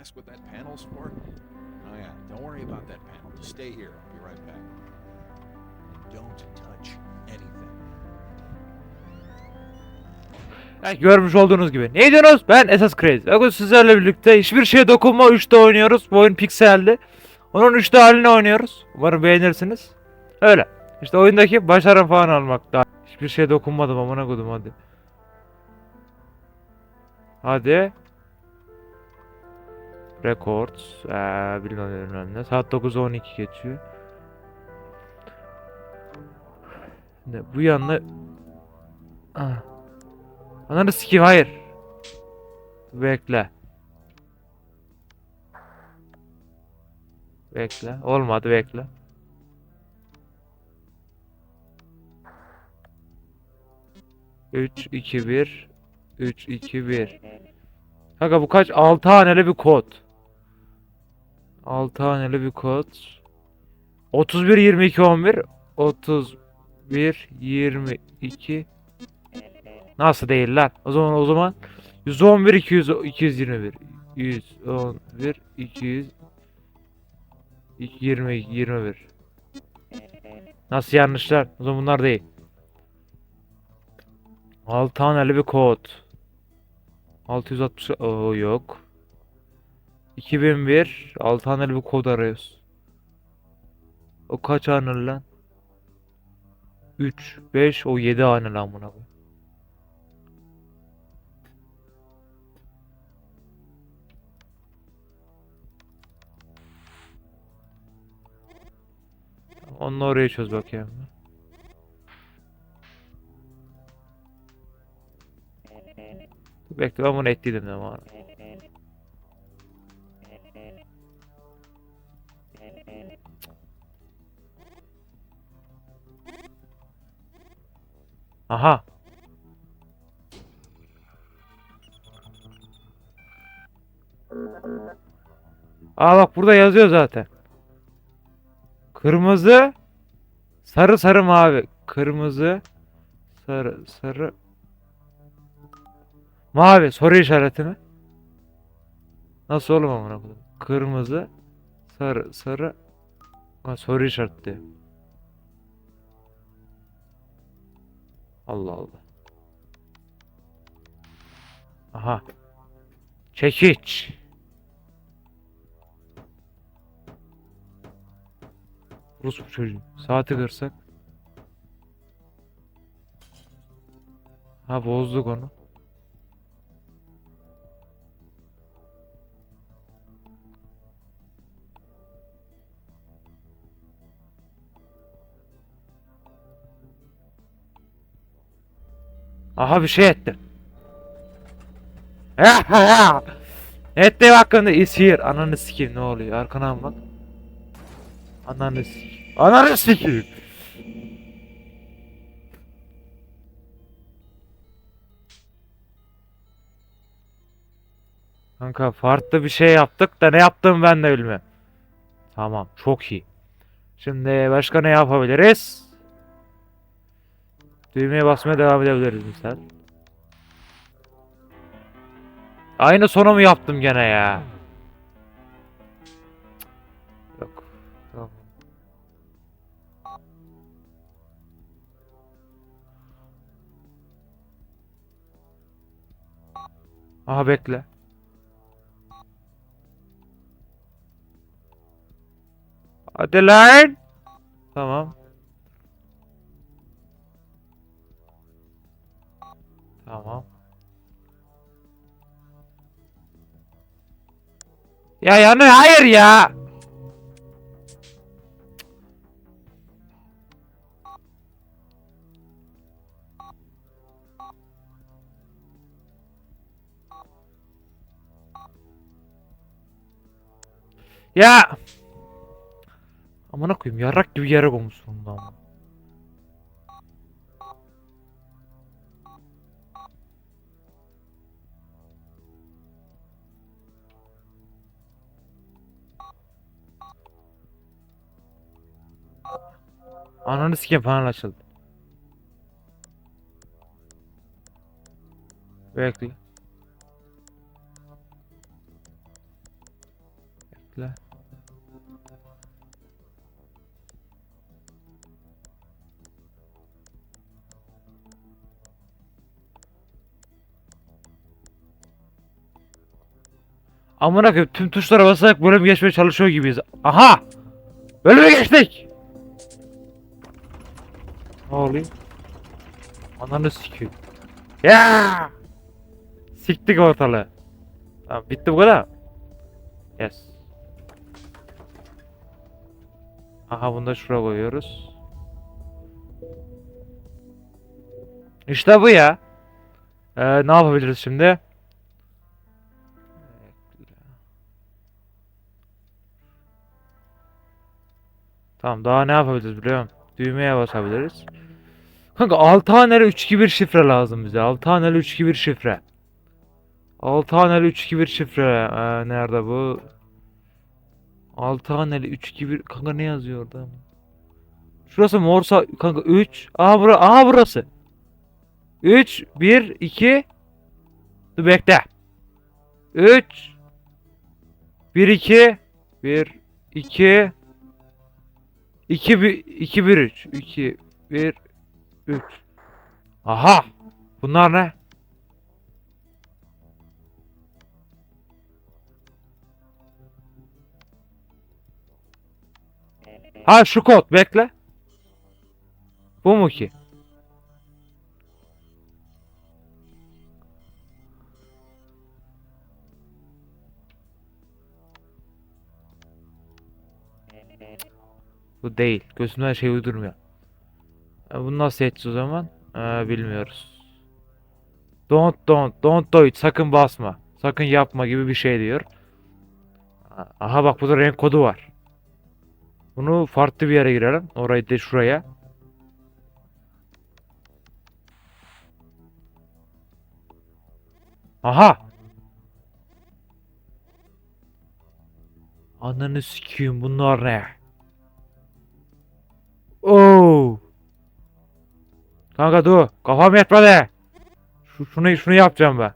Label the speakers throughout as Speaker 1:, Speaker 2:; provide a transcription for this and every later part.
Speaker 1: ask what that panel's for? Oh yeah, don't worry about that panel. Just stay here. I'll be right back. Don't touch anything.
Speaker 2: Yani görmüş olduğunuz gibi. Ne diyorsunuz? Ben Esas Crazy. Bugün sizlerle birlikte hiçbir şeye dokunma 3'te oynuyoruz. Bu oyun pikseldi. Onun 3'te halini oynuyoruz. Umarım beğenirsiniz. Öyle. İşte oyundaki başarı falan almak daha. Hiçbir şeye dokunmadım amına kodum hadi. Hadi. Records. Ee, bilmem ne, bilmem ne. Saat 9.12 geçiyor. Bu yanına... Ah. Ananı sikeyim hayır. Bekle. Bekle. Olmadı bekle. Üç, iki, bir. Üç, iki, bir. Kanka bu kaç? Altı haneli bir kod. Altı haneli bir kod. 31, 22, 11. 31, 22, Nasıl değil lan? O zaman o zaman 111 200 221 111 200 20 21 Nasıl yanlışlar? O zaman bunlar değil. 6 taneli bir kod. 660 o yok. 2001 6 taneli bir kod arıyoruz. O kaç haneli lan? 3 5 o 7 haneli lan buna koyayım. Onu oraya çöz bakayım. Bekle ben bunu ettiydim de var. Aha. Aa bak burada yazıyor zaten. Kırmızı, sarı sarı mavi. Kırmızı, sarı sarı mavi soru işareti mi? Nasıl oğlum amına koyayım? Kırmızı, sarı sarı ha, soru işareti. Allah Allah. Aha. Çekiç. Rus bu çocuğu. Saati kırsak. Ha bozduk onu. Aha bir şey etti. Etti hakkında is here. Ananı sikeyim ne oluyor? Arkana bak. Ananı sikeyim. Ananı sikeyim. Kanka farklı bir şey yaptık da ne yaptığımı ben de bilmiyorum. Tamam çok iyi. Şimdi başka ne yapabiliriz? Düğmeye basmaya devam edebiliriz misal. Aynı sonu mu yaptım gene ya? Yok. Tamam. Aha bekle. Hadi lan. Tamam. Tamam. Ya yani hayır ya. Ya. Amına koyayım yarrak gibi yere koymuşsun bunu ama. Ananı sikeyim panel açıldı. Bekle. Bekle. Amına koyayım tüm tuşlara basarak bölüm geçmeye çalışıyor gibiyiz. Aha! Bölüme geçtik! Ne oluyor? Ananı sikiyor. Ya! Siktik ortalığı. Tamam bitti bu kadar. Yes. Aha bunu da şuraya koyuyoruz. İşte bu ya. Ee, ne yapabiliriz şimdi? Tamam daha ne yapabiliriz biliyor musun? Düğmeye basabiliriz. Kanka 6 haneli 321 şifre lazım bize. 6 haneli 321 şifre. 6 haneli 321 şifre. Ee, nerede bu? 6 haneli 321 kanka ne yazıyor orada? Şurası morsa kanka 3. Aha bura aha burası. 3 1 2 Dur bekle. 3 1 2 1 2 2 1 2 1 3 2 1 3 Aha! Bunlar ne? Ha şu kod bekle. Bu mu ki? Bu değil. Gözümden şey uydurmuyor. E, Bunu nasıl edeceğiz o zaman? Ee, bilmiyoruz. Don't don't don't do it. Sakın basma. Sakın yapma gibi bir şey diyor. Aha bak burada renk kodu var. Bunu farklı bir yere girelim. Orayı da şuraya. Aha. Ananı sikeyim bunlar ne? Oo. Kanka dur. Kafam yetmedi. Şu, şunu şunu yapacağım ben.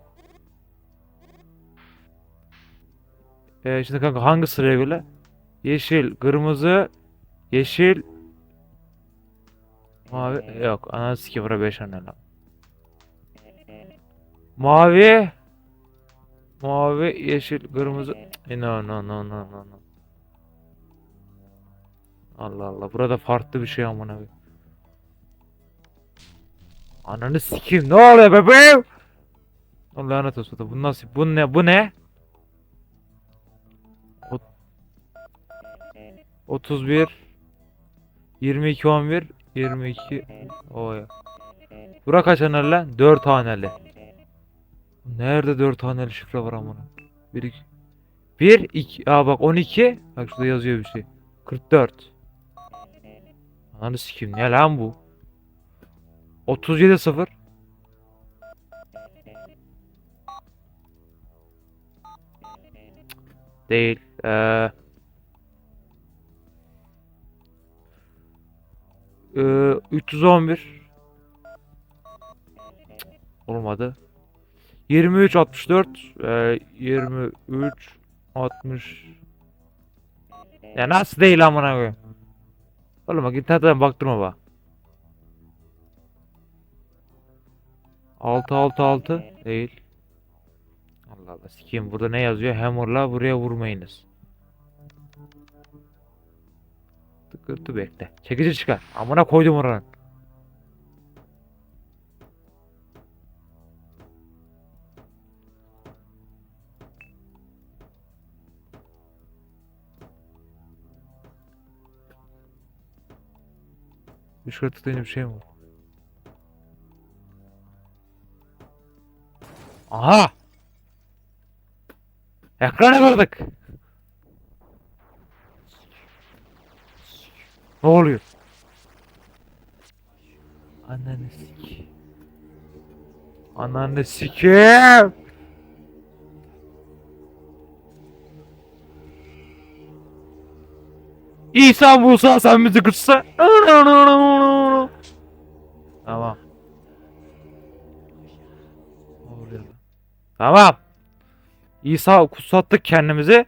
Speaker 2: Ee, şimdi kanka hangi sıraya göre? Yeşil, kırmızı, yeşil, mavi. Yok, ananı sikeyim bura 5 tane lan. Mavi, mavi, yeşil, kırmızı. No no no no no no. Allah Allah, burada farklı bir şey amına koyayım. Ananı sikeyim ne oluyor bebeğim? Allah lanet olsun da bu nasıl bu ne bu ne? Ot- 31 22 11 22 o ya. Bura kaç haneli lan? 4 haneli. Nerede 4 haneli şifre var amına? 1 2 1 2 Aa bak 12 Bak şurada yazıyor bir şey. 44 Ananı sikeyim ne lan bu? 37 0 Değil. Ee, ee, 311 Olmadı. 23 64 ee, 23 60 Ya nasıl değil amına koyayım? Oğlum bak internetten baktırma bak. 6 6 6 değil. Allah Allah sikeyim burada ne yazıyor? Hammer'la buraya vurmayınız. Tıkırtı bekle. Çekici çıkar. Amına koydum oranın. Şuraya tıklayınca bir şey mi var? Aha! Ekranı kırdık. Ne oluyor? Ananı sik. Ananı sikeyim. İsa Musa sen bizi kırsa. Tamam. İsa kutsattık kendimizi.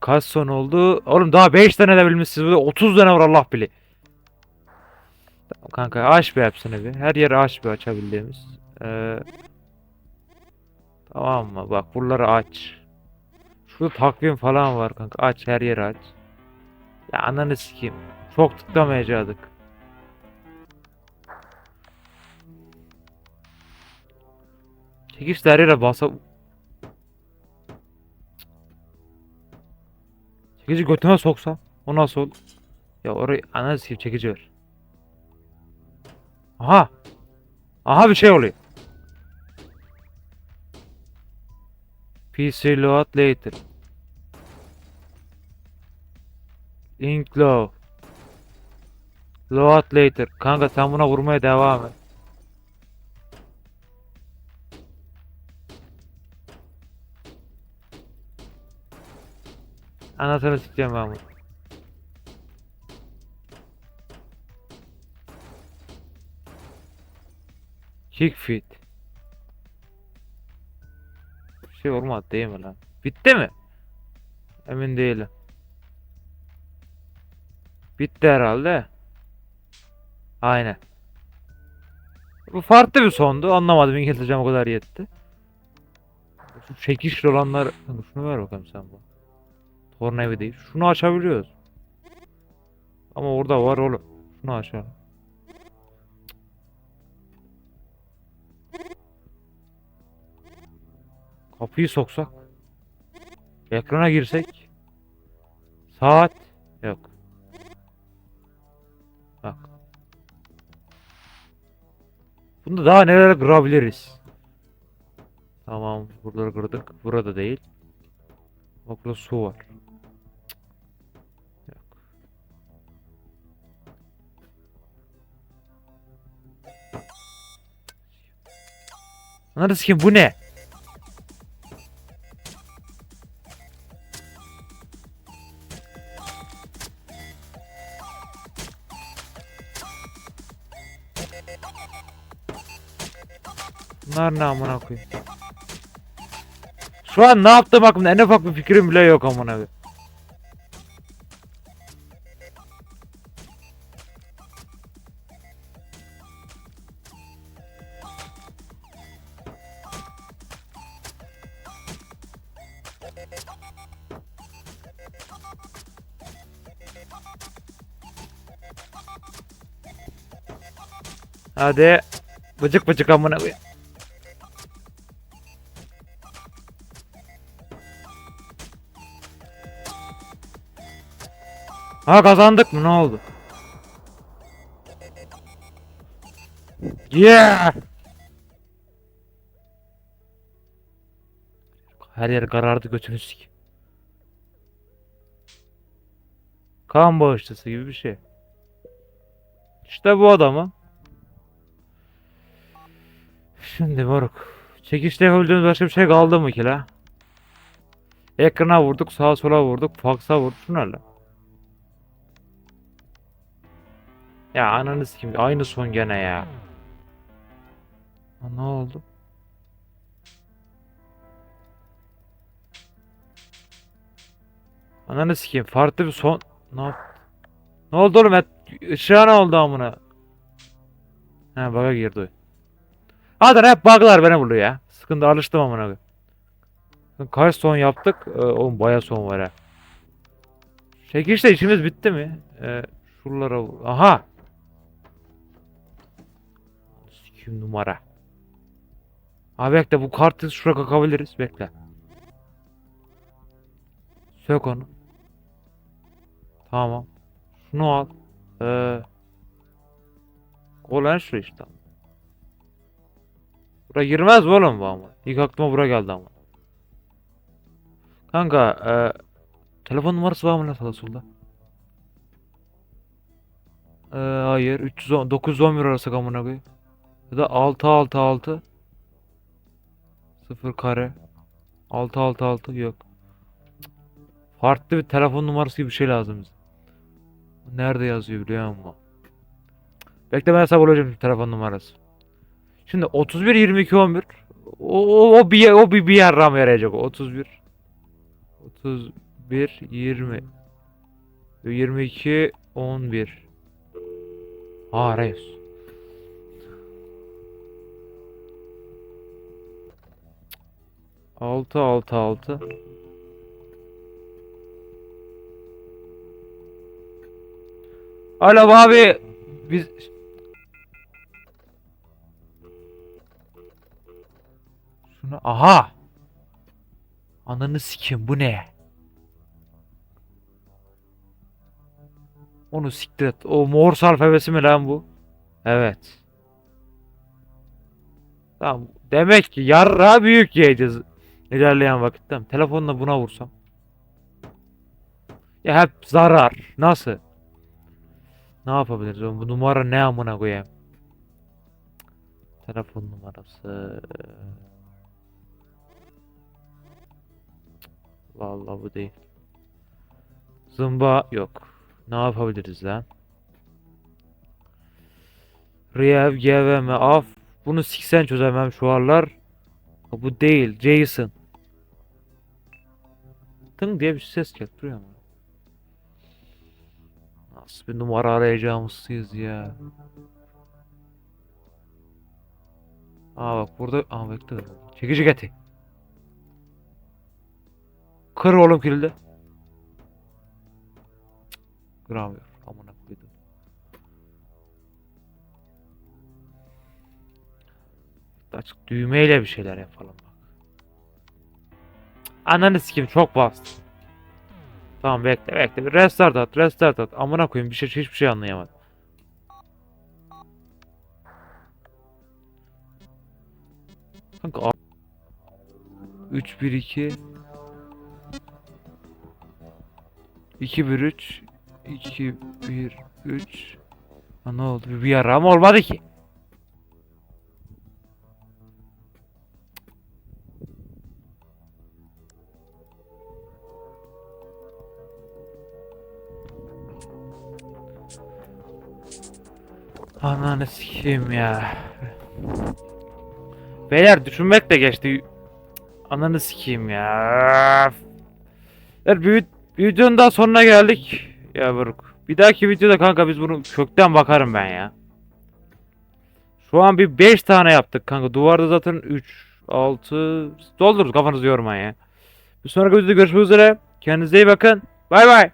Speaker 2: Kaç son oldu? Oğlum daha 5 tane de bilmişsiniz. Burada 30 tane var Allah bili. Tamam kanka aç bir hepsini bir. Her yeri aç bir açabildiğimiz. Ee, tamam mı? Bak buraları aç. Şurada takvim falan var kanka. Aç her yeri aç. Ya ananı sikeyim. Çok tıklamayacaktık. Her yere basa... Çekici götüme soksam o nasıl olur? Ya orayı ananı sikeyim çekici ver. Aha. Aha bir şey oluyor. PC load later. Link low. Load later. Kanka sen buna vurmaya devam et. Anasını sikeceğim ben bunu. Kick fit. Bir şey olmadı değil mi lan? Bitti mi? Emin değilim. Bitti herhalde. Aynen. Bu farklı bir sondu. Anlamadım İngilizcem o kadar yetti. Şu çekişli olanlar... Şunu ver bakalım sen bu. Tornavida değil. Şunu açabiliyoruz. Ama orada var oğlum. Şunu açalım. Kapıyı soksak. Ekrana girsek. Saat. Yok. Bak. Bunda daha neler kırabiliriz. Tamam. Buraları kırdık. Burada değil. Bak burada su var. Anladın kim bu ne? Bunlar ne amına koyayım? Şu an ne yaptım hakkında en ufak bir fikrim bile yok amına koyayım. Hadi. Bıcık bıcık amına koyayım. Ha kazandık mı ne oldu? Yeah! Her yer karardı götünü sik. Kan bağışçısı gibi bir şey. İşte bu adamı. Şimdi moruk. Çekişte yapabildiğimiz başka bir şey kaldı mı ki la? Ekrana vurduk, sağa sola vurduk, faksa vurduk. Şunlarla. Ya ananı sikeyim. Aynı son gene ya. Ha, ne oldu? Ananı sikeyim. Farklı bir son... Ne yap- Ne oldu oğlum? Işığa ne oldu amına? Ha bug'a girdi. Hadi hep bug'lar beni buluyor ya. Sıkıntı alıştım amına. Kaç son yaptık? Ee, oğlum baya son var ha. Çekişte işimiz bitti mi? Ee, şuralara Aha! Sikim numara. Abi bekle bu kartı şuraya kakabiliriz. Bekle. Sök onu. Tamam. Şunu al. Ee, olan şu işte. Buraya girmez mi oğlum bu ama? İlk aklıma bura geldi ama. Kanka, e, telefon numarası var mı lan sağda solda? E, hayır, 310 911 arasak amına koyayım. Ya da 666 0 kare 666 yok. Farklı bir telefon numarası gibi bir şey lazım bize. Nerede yazıyor biliyor musun? Bekle ben hesap olacağım telefon numarası. Şimdi 31 22 11 o, o, o bir o bir bir yer ram yarayacak o. 31 31 1 20 22 11 Aa arıyoruz. Altı altı altı. Alo abi biz Şunu aha Ananı sikeyim bu ne? Onu siktir et. O Morse alfabesi mi lan bu? Evet. Tamam. Demek ki yarra büyük yiyeceğiz. İlerleyen vakitte. Telefonla buna vursam. Ya hep zarar. Nasıl? Ne yapabiliriz? Bu numara ne amına koyayım? Telefon numarası. Vallahi bu değil. Zımba yok. Ne yapabiliriz lan? Riev, GVM, af. Bunu siksen çözemem şu aralar. Bu değil. Jason. Tın diye bir ses geldi. Duruyor mu? Nasıl bir numara arayacağımızsıyız ya. Aa bak burada. Aa bekle. Çekici getir. Kır oğlum kilidi. Kıramıyor. Amına koydum. Açık düğmeyle bir şeyler yapalım bak. Ananı sikeyim çok bastı. Tamam bekle bekle. Bir Restart at, restart at. Amına koyayım bir şey hiçbir şey anlayamadım. Kanka 3 1 2 2 1 3 2 1 3 Ha ne oldu? Bir ara ama olmadı ki. Ananı sikeyim ya. Beyler düşünmek de geçti. Ananı sikeyim ya. Bir videonun daha sonuna geldik. Ya Buruk. Bir dahaki videoda kanka biz bunu kökten bakarım ben ya. Şu an bir 5 tane yaptık kanka. Duvarda zaten 3, 6 doldururuz kafanızı yormayın ya. Bir sonraki videoda görüşmek üzere. Kendinize iyi bakın. Bay bay.